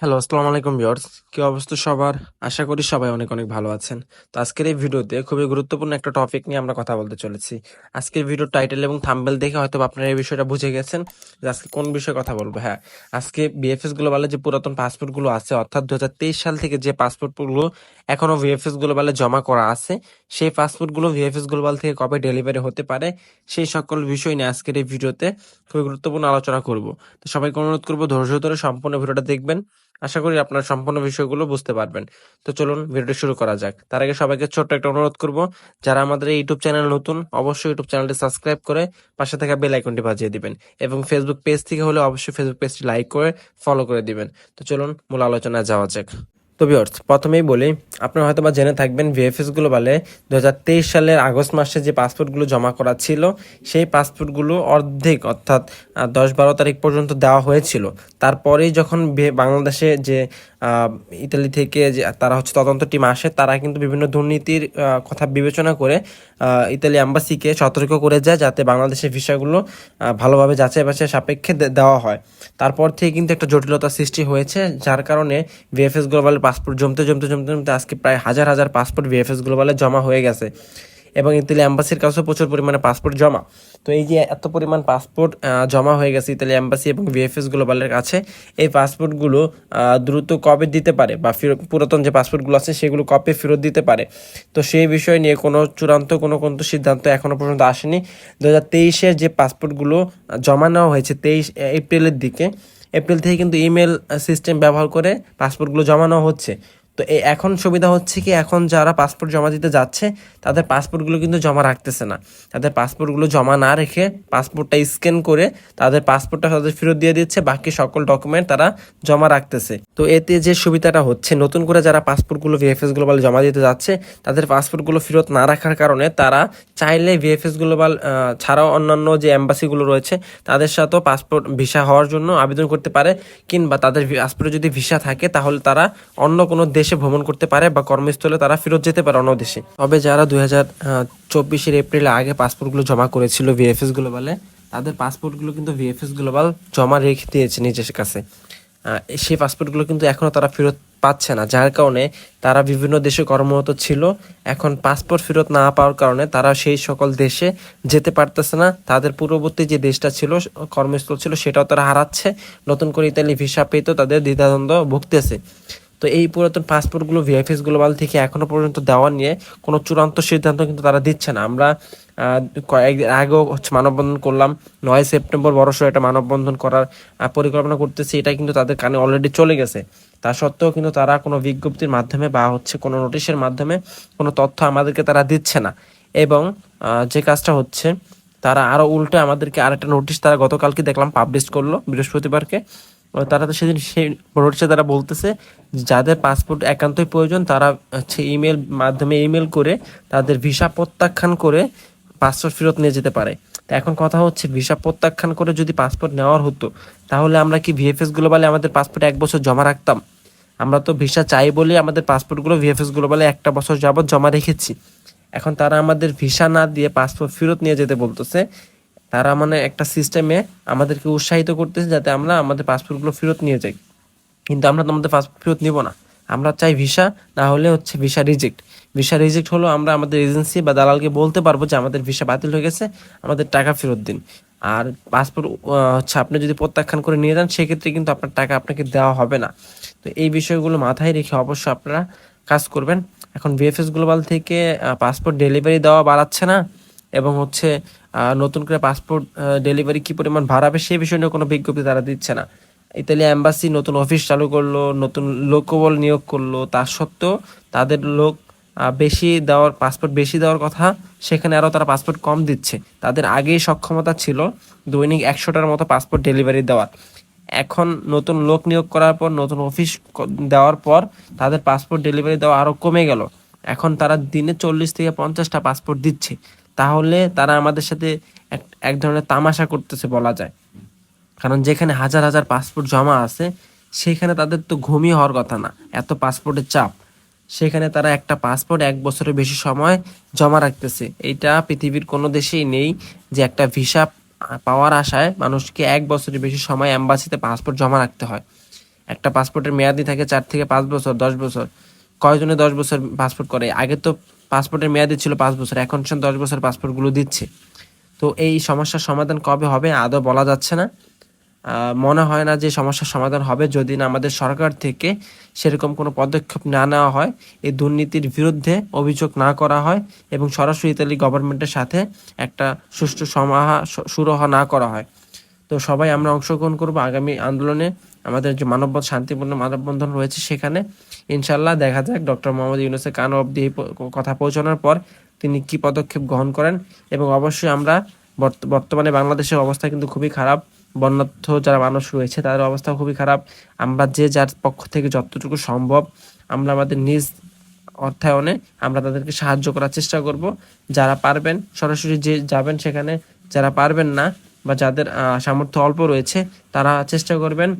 Hello, আসসালামু আলাইকুম viewers. কি অবস্থা সবার? আশা করি সবাই অনেক অনেক ভালো আছেন। তো আজকের এই ভিডিওতে খুবই গুরুত্বপূর্ণ একটা টপিক নিয়ে আমরা কথা বলতে চলেছি। আজকের ভিডিও টাইটেল এবং থাম্বেল দেখে হয়তো আপনারা এই বিষয়টা বুঝে গেছেন যে আজকে কোন বিষয়ে কথা বলব। হ্যাঁ আজকে বিএফএস গ্লোবালে যে পুরাতন পাসপোর্টগুলো আছে, অর্থাৎ দু হাজার তেইশ সাল থেকে যে পাসপোর্টগুলো এখনও ভিএফএস গ্লোবালে জমা করা আছে, সেই পাসপোর্টগুলো ভিএফএস গ্লোবাল থেকে কবে ডেলিভারি হতে পারে, সেই সকল বিষয় নিয়ে আজকের এই ভিডিওতে খুবই গুরুত্বপূর্ণ আলোচনা করব। তো সবাইকে অনুরোধ করব ধৈর্য ধরে সম্পূর্ণ ভিডিওটা দেখবেন। আশা করি আপনার সম্পূর্ণ বিষয়গুলো বুঝতে পারবেন। তো চলুন ভিডিওটি শুরু করা যাক। তার আগে সবাইকে ছোট্ট একটা অনুরোধ করব, যারা আমাদের এই ইউটিউব চ্যানেল নতুন, অবশ্যই ইউটিউব চ্যানেলটি সাবস্ক্রাইব করে পাশে থাকা বেল আইকনটি বাজিয়ে দিবেন এবং ফেসবুক পেজ থেকে হলে অবশ্যই ফেসবুক পেজটি লাইক করে ফলো করে দিবেন। তো চলুন মূল আলোচনায় যাওয়া যাক। তো বিয়ার্স প্রথমেই বলি, আপনারা হয়তো বা জেনে থাকবেন ভিএফএসগুলো বলে দু হাজার তেইশ সালের আগস্ট মাসে যে পাসপোর্টগুলো জমা করা ছিল, সেই পাসপোর্টগুলো অর্ধেক অর্থাৎ দশ বারো তারিখ পর্যন্ত দেওয়া হয়েছিল। তারপরেই যখন বাংলাদেশে যে ইতালি থেকে যে তারা হচ্ছে তদন্ত টিম আসে, তারা কিন্তু বিভিন্ন দুর্নীতির কথা বিবেচনা করে ইতালি অ্যাম্বাসিকে সতর্ক করে যায় যাতে বাংলাদেশের ভিসাগুলো ভালোভাবে যাচাই বাছাই সাপেক্ষে দেওয়া হয়। তারপর থেকে কিন্তু একটা জটিলতা সৃষ্টি হয়েছে, যার কারণে ভিএফএস গ্লোবালের পাসপোর্ট জমতে জমতে জমতে জমতে আজকে প্রায় হাজার হাজার পাসপোর্ট ভিএফএস গ্লোবালে জমা হয়ে গেছে। এবং ইতালি অ্যাম্বাসির কাছেও প্রচুর পরিমাণে পাসপোর্ট জমা। তো এই যে এত পরিমাণ পাসপোর্ট জমা হয়ে গেছে ইতালি অ্যাম্বাসি এবং ভিএফএস গ্লোবালের কাছে, এই পাসপোর্টগুলো দ্রুত কবে দিতে পারে? বা পুরাতন যে পাসপোর্টগুলো আছে, সেগুলো কবে ফেরত দিতে পারে? তো সেই বিষয় নিয়ে কোনো চূড়ান্ত, কোনো কোনো সিদ্ধান্ত এখনও পর্যন্ত আসেনি। দু হাজার তেইশের যে পাসপোর্টগুলো জমা নেওয়া হয়েছে তেইশ এপ্রিলের দিকে, এপ্রিল থেকে কিন্তু ইমেল সিস্টেম ব্যবহার করে পাসপোর্টগুলো জমা নেওয়া হচ্ছে। তো এখন সুবিধা হচ্ছে কি, এখন যারা পাসপোর্ট জমা দিতে যাচ্ছে, তাদের পাসপোর্টগুলো কিন্তু জমা রাখতেছে না। তাদের পাসপোর্টগুলো জমা না রেখে পাসপোর্টটা স্ক্যান করে তাদের পাসপোর্টটা তাদের ফেরত দিয়ে দিচ্ছে, বাকি সকল ডকুমেন্ট তারা জমা রাখতেছে। তো এতে যে সুবিধাটা হচ্ছে, নতুন করে যারা পাসপোর্টগুলো ভিএফএস গ্লোবাল জমা দিতে যাচ্ছে, তাদের পাসপোর্টগুলো ফেরত না রাখার কারণে তারা চাইলে ভিএফএস গ্লোবাল ছাড়াও অন্যান্য যে অ্যাম্বাসিগুলো রয়েছে, তাদের সাথেও পাসপোর্ট ভিসা হওয়ার জন্য আবেদন করতে পারে, কিংবা তাদের পাসপোর্টে যদি ভিসা থাকে, তাহলে তারা অন্য কোনো দেশে ভ্রমণ করতে পারে বা কর্মস্থলে তারা ফেরত যেতে পারে অন্য দেশে। তবে যারা দুই হাজার চব্বিশের এপ্রিলে আগে পাসপোর্টগুলো জমা করেছিল ভিএফএস গ্লোবালে, তাদের পাসপোর্টগুলো কিন্তু ভিএফএস গ্লোবাল জমা রেখে দিয়েছে নিজের কাছে। সেই পাসপোর্টগুলো কিন্তু এখনও তারা ফেরত পাচ্ছে না, যার কারণে তারা বিভিন্ন দেশে কর্মরত ছিল। এখন পাসপোর্ট ফেরত না পাওয়ার কারণে তারা সেই সকল দেশে যেতে পারতেছে না। তাদের পূর্ববর্তী যে দেশটা ছিল, কর্মস্থল ছিল, সেটাও তারা হারাচ্ছে। নতুন করে ইতালি ভিসা পেতে তাদের দ্বিধাদ্বন্দ্ব ভুগতেছে। তো এই পুরাতন পাসপোর্টগুলো ভিএফএস গ্লোবাল থেকে এখনও পর্যন্ত দেওয়া নিয়ে কোনো চূড়ান্ত সিদ্ধান্ত কিন্তু তারা দিচ্ছে না। আমরা কয়েকদিন আগেও হচ্ছে মানববন্ধন করলাম। নয় সেপ্টেম্বর বড়সড় একটা মানববন্ধন করার পরিকল্পনা করতেছি। এটা কিন্তু তাদের কানে অলরেডি চলে গেছে। তা সত্ত্বেও কিন্তু তারা কোনো বিজ্ঞপ্তির মাধ্যমে বা হচ্ছে কোনো নোটিশের মাধ্যমে কোনো তথ্য আমাদেরকে তারা দিচ্ছে না। এবং যে কাজটা হচ্ছে, তারা আরও উল্টে আমাদেরকে আরেকটা নোটিশ তারা গতকালকে দেখলাম পাবলিশ করল বৃহস্পতিবারকে। তারা তো সেদিন সেই নোটিশে তারা বলতেছে যাদের পাসপোর্ট একান্তই প্রয়োজন, তারা হচ্ছে ইমেল মাধ্যমে ইমেল করে তাদের ভিসা প্রত্যাখ্যান করে পাসপোর্ট ফেরত নিয়ে যেতে পারে। এখন কথা হচ্ছে ভিসা প্রত্যাখ্যান করে যদি পাসপোর্ট নেওয়ার হতো, তাহলে আমরা কি ভিএফএস গ্লোবালে আমাদের পাসপোর্ট এক বছর জমা রাখতাম? আমরা তো ভিসা চাই বলে আমাদের পাসপোর্টগুলো ভিএফএস গ্লোবালে একটা বছর যাবৎ জমা রেখেছি। এখন তারা আমাদের ভিসা না দিয়ে পাসপোর্ট ফেরত নিয়ে যেতে বলতেছে। তারা মানে একটা সিস্টেমে আমাদেরকে উৎসাহিত করতেছে যাতে আমরা আমাদের পাসপোর্টগুলো ফেরত নিয়ে যাই। কিন্তু আমরা তো আমাদের পাসপোর্ট ফেরত নিব না। আমরা চাই ভিসা না হলে হচ্ছে ভিসা রিজেক্ট ভিসা রিজেক্ট হলো আমরা আমাদের এজেন্সি বা দালালকে বলতে পারব যে আমাদের ভিসা বাতিল হয়ে গেছে, আমাদের টাকা ফেরত দিন। আর পাসপোর্ট হচ্ছে আপনি যদি প্রত্যাখ্যান করে নিয়ে যান, সেক্ষেত্রে কিন্তু আপনার টাকা আপনাকে দেওয়া হবে না। তো এই বিষয়গুলো মাথায় রেখে অবশ্যই আপনারা কাজ করবেন। এখন বিএফএস গ্লোবাল থেকে পাসপোর্ট ডেলিভারি দেওয়া বাড়াচ্ছে না। এবং হচ্ছে নতুন করে পাসপোর্ট ডেলিভারি কি পরিমাণ বাড়াবে সেই বিষয়ে নিয়ে কোনো বিজ্ঞপ্তি তারা দিচ্ছে না। ইতালি অ্যাম্বাসি নতুন অফিস চালু করল, নতুন লোকবল নিয়োগ করল, তা সত্ত্বেও তাদের লোক বেশি দেওয়ার পাসপোর্ট বেশি দেওয়ার কথা, সেখানে আরও তারা পাসপোর্ট কম দিচ্ছে। তাদের আগেই সক্ষমতা ছিল দৈনিক একশোটার মতো পাসপোর্ট ডেলিভারি দেওয়ার। এখন নতুন লোক নিয়োগ করার পর, নতুন অফিস দেওয়ার পর তাদের পাসপোর্ট ডেলিভারি দেওয়া আরও কমে গেল। এখন তারা দিনে চল্লিশ থেকে পঞ্চাশটা পাসপোর্ট দিচ্ছে। তাহলে তারা আমাদের সাথে এক এক ধরনের তামাশা করতেছে বলা যায়। কারণ যেখানে হাজার হাজার পাসপোর্ট জমা আছে, সেখানে তাদের তো ঘুমিয়ে হওয়ার কথা না। এত পাসপোর্টের চাপ। সেখানে তারা একটা পাসপোর্ট এক বছরের বেশি সময় জমা রাখতেছে। এইটা পৃথিবীর কোনো দেশেই নেই যে একটা ভিসা পাওয়ার আশায় মানুষকে এক বছরের বেশি সময় অ্যাম্বাসিতে পাসপোর্ট জমা রাখতে হয়। একটা পাসপোর্টের মেয়াদি থাকে চার থেকে পাঁচ বছর, দশ বছর। কয়জনে দশ বছর পাসপোর্ট করে? আগে তো পাসপোর্টের মেয়াদি ছিল পাঁচ বছর, এখন দশ বছর পাসপোর্টগুলো দিচ্ছে। তো এই সমস্যার সমাধান কবে হবে আদৌ বলা যাচ্ছে না। মনে হয় না যে সমস্যার সমাধান হবে যদি না আমাদের সরকার থেকে সেরকম কোনো পদক্ষেপ না নেওয়া হয়, এই দুর্নীতির বিরুদ্ধে অভিযোগ না করা হয় এবং সরাসরি ইতালি গভর্নমেন্টের সাথে একটা সুষ্ঠু সমাহা সুরাহা না করা হয়। তো সবাই আমরা অংশগ্রহণ করব আগামী আন্দোলনে। আমাদের যে মানববন্ধ শান্তিপূর্ণ মানববন্ধন রয়েছে সেখানে। ইনশাল্লাহ দেখা যাক ডক্টর মোহাম্মদ ইউনুসের কান অব্দি কথা পৌঁছানোর পর তিনি কি পদক্ষেপ গ্রহণ করেন এবং অবশ্যই আমরা বর্ত- বর্তমানে বাংলাদেশের অবস্থা কিন্তু খুবই খারাপ। বন্যার্থ যারা মানুষ রয়েছে তাদের অবস্থা খুবই খারাপ। আমরা যে যার পক্ষ থেকে যতটুকু সম্ভব আমরা আমাদের নিজ অর্থায়নে আমরা তাদেরকে সাহায্য করার চেষ্টা করব। যারা পারবেন, সরাসরি যে যাবেন সেখানে, যারা পারবেন না বা যাদের সামর্থ্য অল্প রয়েছে, তারা চেষ্টা করবেন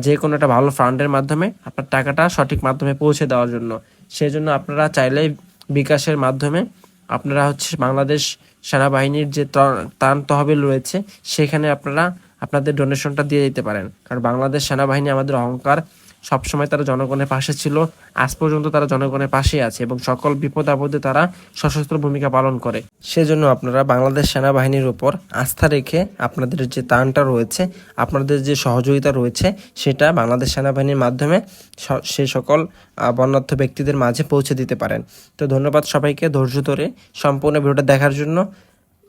যে কোনো একটা ভালো ফান্ডের মাধ্যমে আপনার টাকাটা সঠিক মাধ্যমে পৌঁছে দেওয়ার জন্য। সেই জন্য আপনারা চাইলে বিকাশের মাধ্যমে আপনারা হচ্ছে বাংলাদেশ সেনাবাহিনীর যে ত্রাণ- তহবিল রয়েছে, সেখানে আপনারা আপনাদের ডোনেশনটা দিয়ে দিতে পারেন। কারণ বাংলাদেশ সেনাবাহিনী আমাদের অহংকার সবসময় তারা জনগণের পাশে ছিল। আজ পর্যন্ত তারা জনগণের পাশেই আছে এবং সকল বিপদ আপদে তারা সশস্ত্র ভূমিকা পালন করে। সেজন্য আপনারা বাংলাদেশ সেনাবাহিনীর উপর আস্থা রেখে আপনাদের যে ত্রাণটা রয়েছে, আপনাদের যে সহযোগিতা রয়েছে, সেটা বাংলাদেশ সেনাবাহিনীর মাধ্যমে স- সকল বন্যার্থ ব্যক্তিদের মাঝে পৌঁছে দিতে পারেন। তো ধন্যবাদ সবাইকে ধৈর্য ধরে সম্পূর্ণ ভিডিওটা দেখার জন্য।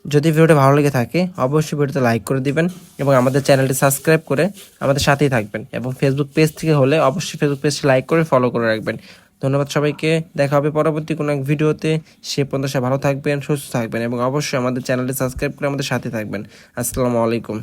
যদি ভিডিওটা ভালো লেগে থাকে, অবশ্যই ভিডিওতে লাইক করে দিবেন এবং আমাদের চ্যানেলটি সাবস্ক্রাইব করে আমাদের সাথেই থাকবেন এবং ফেসবুক পেজ থেকে হলে অবশ্যই ফেসবুক পেজটি লাইক করে ফলো করে রাখবেন। ধন্যবাদ সবাইকে, দেখা হবে পরবর্তী কোনো এক ভিডিওতে। সে পর্যন্ত ভালো থাকবেন, সুস্থ থাকবেন এবং অবশ্যই আমাদের চ্যানেলটি সাবস্ক্রাইব করে আমাদের সাথে থাকবেন। আসসালামু আলাইকুম।